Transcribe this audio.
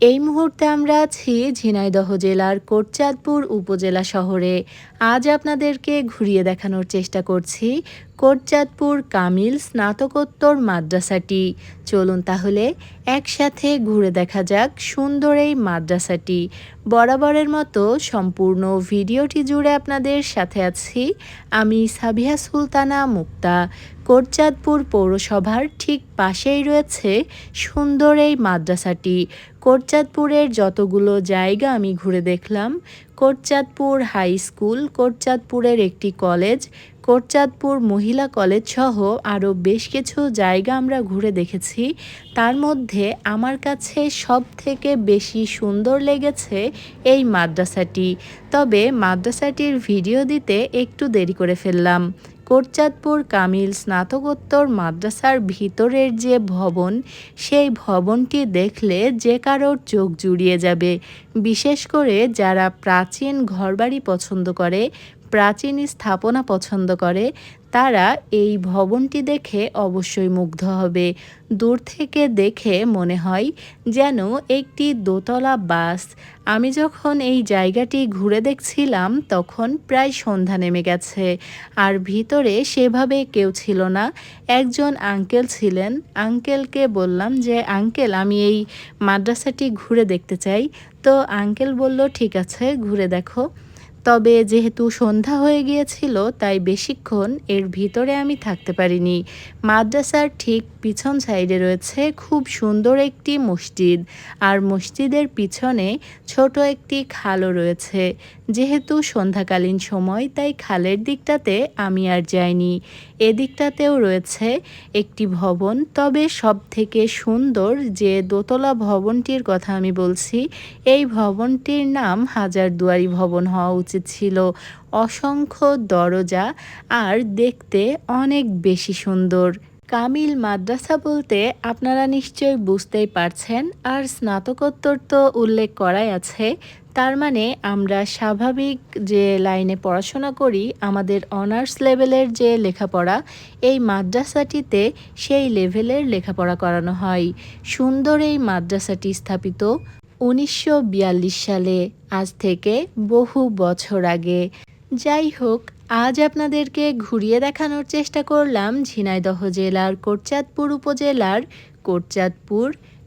এই মুহূর্তে আমরা আছি ঝিনাইদহ জেলার কোটচাঁদপুর উপজেলা শহরে। আজ আপনাদেরকে ঘুরিয়ে দেখানোর চেষ্টা করছি কোটচাঁদপুর কামিল স্নাতকোত্তর মাদ্রাসাটি। চলুন তাহলে একসাথে ঘুরে দেখা যাক সুন্দর এই মাদ্রাসাটি। বরাবরের মতো সম্পূর্ণ ভিডিওটি জুড়ে আপনাদের সাথে আছি আমি সাবিহা সুলতানা মুক্তা। কোটচাঁদপুর পৌরসভার ঠিক পাশেই রয়েছে সুন্দর এই মাদ্রাসাটি। কোটচাঁদপুরের যতগুলো জায়গা আমি ঘুরে দেখলাম কোটচাঁদপুর হাই স্কুল, কোটচাঁদপুরের একটি কলেজ, কোটচাঁদপুর মহিলা কলেজ সহ আরও বেশ কিছু জায়গা আমরা ঘুরে দেখেছি। তার মধ্যে আমার কাছে সব থেকে বেশি সুন্দর লেগেছে এই মাদ্রাসাটি। তবে মাদ্রাসাটির ভিডিও দিতে একটু দেরি করে ফেললাম। কোটচাঁদপুর কামিল স্নাতকোত্তর মাদ্রাসার ভিতরের যে ভবন, সেই ভবনটি দেখলে যে কারোর চোখ জুড়িয়ে যাবে। বিশেষ করে যারা প্রাচীন ঘরবাড়ি পছন্দ করে প্রাচীন স্থাপনা পছন্দ করে, তারা এই ভবনটি দেখে অবশ্যই মুগ্ধ হবে। দূর থেকে দেখে মনে হয় যেন একটি দোতলা বাস। আমি যখন এই জায়গাটি ঘুরে দেখছিলাম, তখন প্রায় সন্ধ্যা নেমে গেছে। আর ভিতরে সেভাবে কেউ ছিল না। একজন আঙ্কেল ছিলেন। আঙ্কেলকে বললাম যে, আঙ্কেল, আমি এই মাদ্রাসাটি ঘুরে দেখতে চাই। তো আঙ্কেল বলল, ঠিক আছে, ঘুরে দেখো। তবে যেহেতু সন্ধ্যা হয়ে গিয়েছিল, তাই বেশিক্ষণ এর ভিতরে আমি থাকতে পারিনি। মাদ্রাসার ঠিক পিছন সাইডে রয়েছে খুব সুন্দর একটি মসজিদ, আর মসজিদের পিছনে ছোট একটি খালও রয়েছে। যেহেতু সন্ধ্যাকালীন সময়, তাই খালের দিকটাতে আমি আর যাইনি। এদিকটাতেও রয়েছে একটি ভবন, তবে সব থেকে সুন্দর যে দোতলা ভবনটির কথা আমি বলছি, এই ভবনটির নাম হাজারদুয়ারি ভবন হওয়া উচিত। ছিল অসংখ্য দরজা আর দেখতে অনেক বেশি সুন্দর। কামিল মাদ্রাসা বলতে আপনারা নিশ্চয়ই বুঝতেই পারছেন আর স্নাতকোত্তর তো উল্লেখ করাই আছে। তার মানে আমরা স্বাভাবিক যে লাইনে পড়াশোনা করি, আমাদের অনার্স লেভেলের যে লেখাপড়া, এই মাদ্রাসাটিতে সেই লেভেলের লেখাপড়া করানো হয়। সুন্দর এই মাদ্রাসাটি স্থাপিত। উনিশশো বিয়াল্লিশ সালে আজ থেকে বহু বছর আগে। যাই হোক, আজ আপনাদেরকে ঘুরিয়ে দেখানোর চেষ্টা করলাম ঝিনাইদহ জেলার কোটচাঁদপুর উপজেলার কোটচাঁদপুর